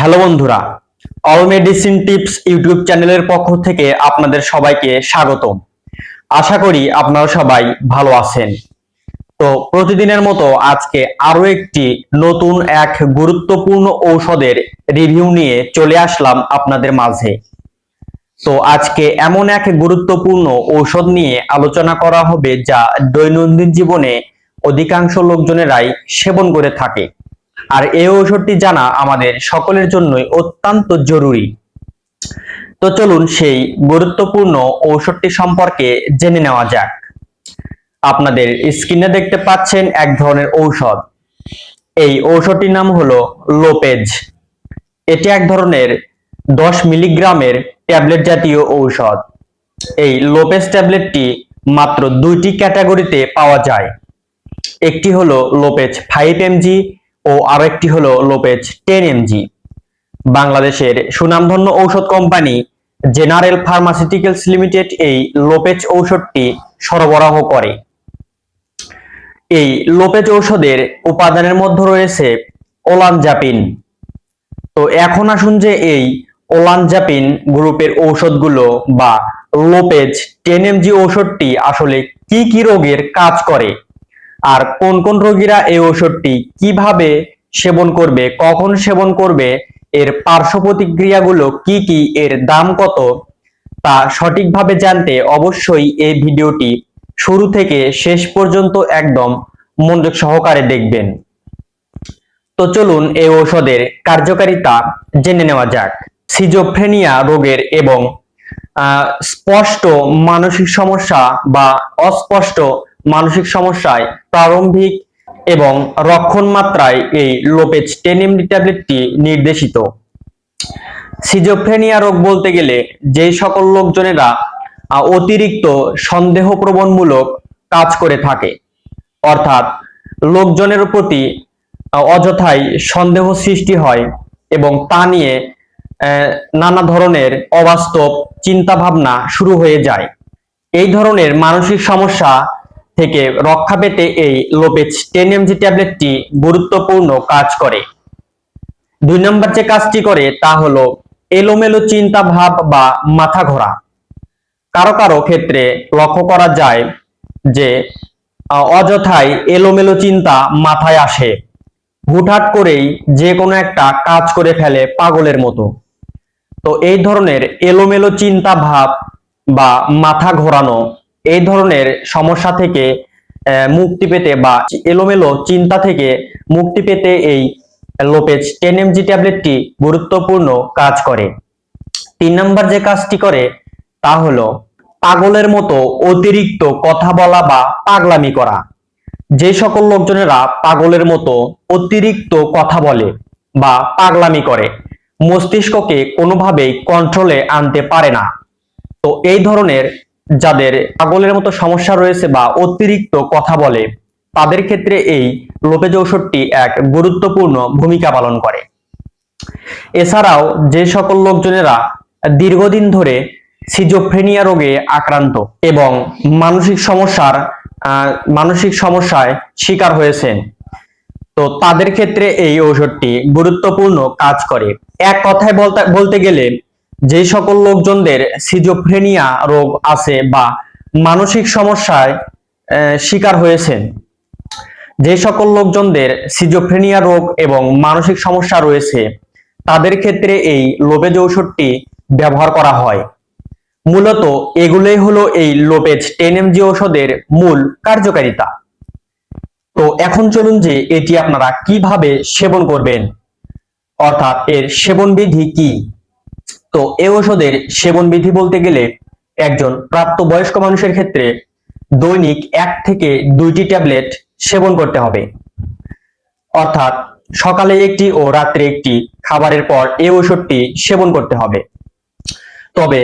Hello বন্ধুরা all medicine tips YouTube চ্যানেলের পক্ষ থেকে আপনাদের সবাইকে স্বাগতম। আশা করি আপনারা সবাই ভালো আছেন। তো প্রতিদিনের মতো আজকে আরও একটি নতুন এক গুরুত্বপূর্ণ ঔষধের রিভিউ নিয়ে চলে আসলাম আপনাদের মাঝে। তো আজকে এমন এক গুরুত্বপূর্ণ ঔষধ নিয়ে আলোচনা করা হবে যা দৈনন্দিন জীবনে অধিকাংশ লোকজনেরাই সেবন করে থাকে। আর এই ঔষধটি জানা আমাদের সকলের জন্যই অত্যন্ত জরুরি। তো চলুন সেই গুরুত্বপূর্ণ ঔষধটি সম্পর্কে জেনে নেওয়া যাক। আপনাদের স্ক্রিনে দেখতে পাচ্ছেন এক ধরনের ঔষধ। এই ঔষধটির নাম হলো লোপেজ। এটি এক ধরনের দশ মিলিগ্রামের ট্যাবলেট জাতীয় ঔষধ। এই লোপেজ ট্যাবলেটটি মাত্র দুইটি ক্যাটাগরিতে পাওয়া যায়। একটি হলো লোপেজ ফাইভ এমজি ও আরেকটি হলো লোপেজ টেন এমজি। বাংলাদেশের সুনামধন্য ঔষধ কোম্পানি জেনারেল ফার্মাসিউটিক্যালস লিমিটেড এই লোপেজ ঔষধটি সরবরাহ করে। এই লোপেজ ঔষধের উপাদানের মধ্যে রয়েছে ওলানজাপিন তো এখন আসুন যে এই ওলানজাপিন গ্রুপের ঔষধগুলো বা লোপেজ টেন এমজি ঔষধটি আসলে কি কি রোগের কাজ করে? আর কোন কোন রোগীরা এই ওষুধটি কীভাবে সেবন করবে, কখন সেবন করবে, এর পার্শ্ব প্রতিক্রিয়াগুলো কি কি, এর দাম কত, তা সঠিকভাবে জানতে অবশ্যই এই ভিডিওটি শুরু থেকে শেষ পর্যন্ত একদম মনোযোগ সহকারে দেখবেন। তো চলুন এই ঔষধের কার্যকারিতা জেনে নেওয়া যাক। সিজোফ্রেনিয়া রোগের এবং স্পষ্ট মানসিক সমস্যা বা অস্পষ্ট মানসিক সমস্যায় প্রারম্ভিক এবং রক্ষণ মাত্রায় এই লোপেজ টেন এমডি ট্যাবলেটটি নির্দেশিত। সিজোফ্রেনিয়া রোগ বলতে গেলে যে সকল লোকজনেরা অতিরিক্ত সন্দেহপ্রবণমূলক কাজ করে থাকে। অর্থাৎ লোকজনের প্রতি অযথাই সন্দেহ সৃষ্টি হয় এবং তা নিয়ে নানা ধরনের অবাস্তব চিন্তা ভাবনা শুরু হয়ে যায়। এই ধরনের মানসিক সমস্যা থেকে রক্ষা পেতে এই লোপেজ টেন এমজি ট্যাবলেটটি গুরুত্বপূর্ণ কাজ করে। দুই নম্বর যে কাজটি করে তা হলো এলোমেলো চিন্তা ভাব বা মাথা ঘোরা। কারও কারও ক্ষেত্রে লক্ষ্য করা যায় যে আহ, অযথাই এলোমেলো চিন্তা মাথায় আসে। হুটহাট করেই যে কোনো একটা কাজ করে ফেলে পাগলের মতো। তো এই ধরনের এলোমেলো চিন্তা ভাব বা মাথা ঘোরানো এই ধরনের সমস্যা থেকে মুক্তি পেতে বা এলোমেলো চিন্তা থেকে মুক্তি পেতে এই লোপেজ টেন এমজি ট্যাবলেটটি গুরুত্বপূর্ণ কাজ করে। তিন নম্বর যে কাজটি করে, তা হলো পাগলের মতো অতিরিক্ত কথা বলা বা পাগলামি করা। যে সকল লোকজনেরা পাগলের মতো অতিরিক্ত কথা বলে বা পাগলামি করে, মস্তিষ্ককে কোনোভাবেই কন্ট্রোলে আনতে পারে না। তো এই ধরনের যাদের পাগলের মতো সমস্যা রয়েছে বা অতিরিক্ত কথা বলে, তাদের ক্ষেত্রে এই লোপেজ ঔষধটি এক গুরুত্বপূর্ণ ভূমিকা পালন করে। এছাড়াও যে সকল লোকজনেরা দীর্ঘদিন ধরে সিজোফ্রেনিয়া রোগে আক্রান্ত এবং মানসিক সমস্যার মানসিক সমস্যায় শিকার হয়েছেন, তো তাদের ক্ষেত্রে এই ঔষধটি গুরুত্বপূর্ণ কাজ করে। এক কথায় বলতে গেলে যে সকল লোকজনদের সিজোফ্রেনিয়া রোগ আছে বা মানসিক সমস্যায় শিকার হয়েছেন যে সকল লোকজনদের সিজোফ্রেনিয়া রোগ এবং মানসিক সমস্যা রয়েছে, তাদের ক্ষেত্রে এই লোবেজ ঔষধটি ব্যবহার করা হয়। মূলত এগুলোই হলো এই লোপেজ টেন এমজি ঔষধের মূল কার্যকারিতা। তো এখন চলুন যে এটি আপনারা কীভাবে সেবন করবেন, অর্থাৎ এর সেবন বিধি কি? তো এই ঔষধের সেবন বিধি বলতে গেলে একজন প্রাপ্তবয়স্ক মানুষের ক্ষেত্রে দৈনিক এক থেকে দুইটি ট্যাবলেট সেবন করতে হবে। অর্থাৎ সকালে একটি ও রাত্রে একটি খাবারের পর এ ঔষধটি সেবন করতে হবে। তবে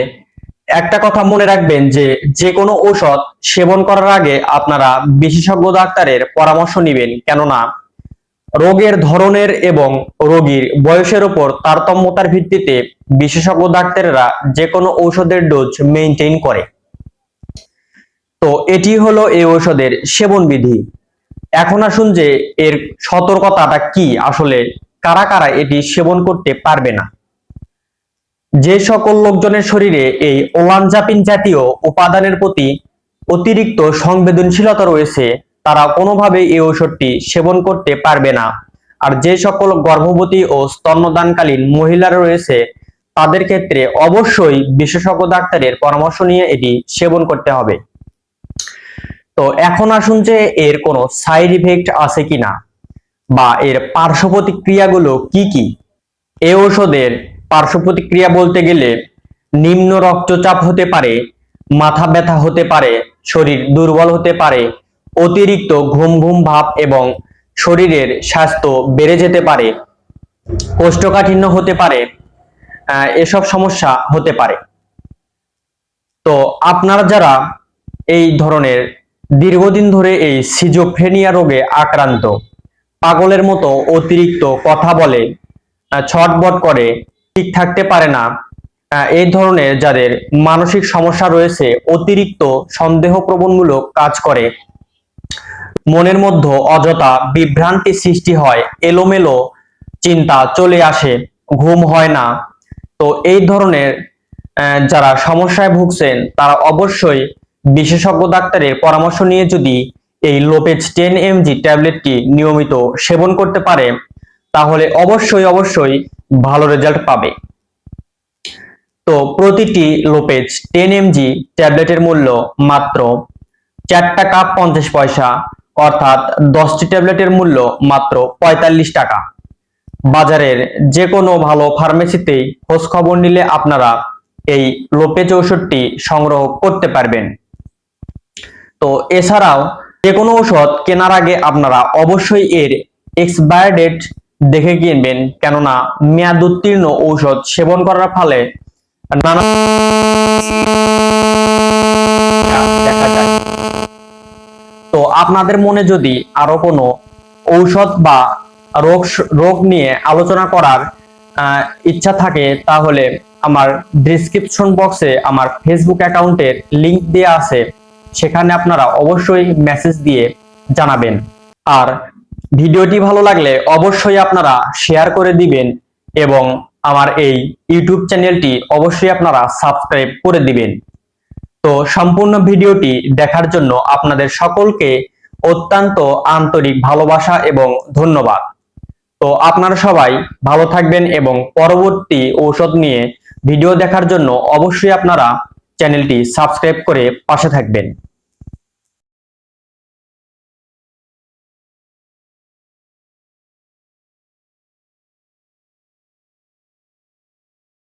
একটা কথা মনে রাখবেন যে যে কোনো ঔষধ সেবন করার আগে আপনারা বিশেষজ্ঞ ডাক্তারের পরামর্শ নেবেন। কেননা রোগের ধরনের এবং রোগীর বয়সের উপর তারতম্যতার ভিত্তিতে বিশেষজ্ঞ ডাক্তারেরা যে কোনো ঔষধের ডোজ মেইনটেইন করে। তো এটি হলো এই ঔষধের সেবন বিধি। এখন আসুন যে এর সতর্কতাটা কি, আসলে কারা কারা এটি সেবন করতে পারবে না। যে সকল লোকজনের শরীরে এই ওলানজাপিন জাতীয় উপাদানের প্রতি অতিরিক্ত সংবেদনশীলতা রয়েছে তারা কোনোভাবে এই ঔষধটি সেবন করতে পারবে না। আর যে সকল গর্ভবতী ও স্তন্যদানকালীন মহিলারা রয়েছে, তাদের ক্ষেত্রে অবশ্যই বিশেষজ্ঞ ডাক্তারের পরামর্শ নিয়ে এটি সেবন করতে হবে। তো এখন আসুন যে এর কোনো সাইড ইফেক্ট আছে কিনা, বা এর পার্শ্ব প্রতিক্রিয়াগুলো কি কি? এই ঔষধের পার্শ্ব প্রতিক্রিয়া বলতে গেলে নিম্ন রক্তচাপ হতে পারে, মাথা ব্যথা হতে পারে, শরীর দুর্বল হতে পারে অতিরিক্ত ঘুম ঘুম ভাব এবং শরীরের স্বাস্থ্য বেড়ে যেতে পারে, কোষ্ঠকাঠিন্য হতে পারে এসব সমস্যা হতে পারে। তো আপনারা যারা এই ধরনের দীর্ঘদিন ধরে এই সিজোফ্রেনিয়া রোগে আক্রান্ত, পাগলের মতো অতিরিক্ত কথা বলে ছটবট করে, ঠিক থাকতে পারে না এই ধরনের যাদের মানসিক সমস্যা রয়েছে, অতিরিক্ত সন্দেহপ্রবণমূলক কাজ করে মনের মধ্যে অযথা বিভ্রান্তি সৃষ্টি হয়, এলোমেলো চিন্তা চলে আসে, ঘুম হয় না। তো এই ধরনের যারা সমস্যায় ভুগছেন, তারা অবশ্যই বিশেষজ্ঞ ডাক্তারের পরামর্শ নিয়ে যদি এই লোপেজ টেন এমজি ট্যাবলেটটি নিয়মিত সেবন করতে পারে, তাহলে অবশ্যই অবশ্যই ভালো রেজাল্ট পাবে। তো প্রতিটি লোপেজ টেন এমজি ট্যাবলেটের মূল্য মাত্র চার টাকা পঞ্চাশ পয়সা অর্থাৎ দশটি ট্যাবলেটের মূল্য মাত্র পঁয়তাল্লিশ টাকা। বাজারের যে কোনো ভালো ফার্মেসিতেই খোঁজ খবর নিলে আপনারা এই লোপেজ ঔষধটি সংগ্রহ করতে পারবেন। তো এছাড়াও যে কোনো ঔষধ কেনার আগে আপনারা অবশ্যই এর এক্সপায়ার ডেট দেখে কিনবেন, কেননা মেয়াদ উত্তীর্ণ ঔষধ সেবন করার ফলে নানা দেখা যায়। তো আপনাদের মনে যদি আরও কোনো ঔষধ বা রোগ রোগ নিয়ে আলোচনা করার ইচ্ছা থাকে, তাহলে আমার ডিসক্রিপশন বক্সে আমার ফেসবুক অ্যাকাউন্টের লিংক দেওয়া আছে। সেখানে আপনারা অবশ্যই মেসেজ দিয়ে জানাবেন। আর ভিডিওটি ভালো লাগলে অবশ্যই আপনারা শেয়ার করে দিবেন এবং আমার এই ইউটিউব চ্যানেলটি অবশ্যই আপনারা সাবস্ক্রাইব করে দিবেন। তো সম্পূর্ণ ভিডিওটি দেখার জন্য আপনাদের সকলকে অত্যন্ত আন্তরিক ভালোবাসা এবং ধন্যবাদ। তো আপনারা সবাই ভালো থাকবেন এবং পরবর্তী ঔষধ নিয়ে ভিডিও দেখার জন্য অবশ্যই আপনারা চ্যানেলটি সাবস্ক্রাইব করে পাশে থাকবেন।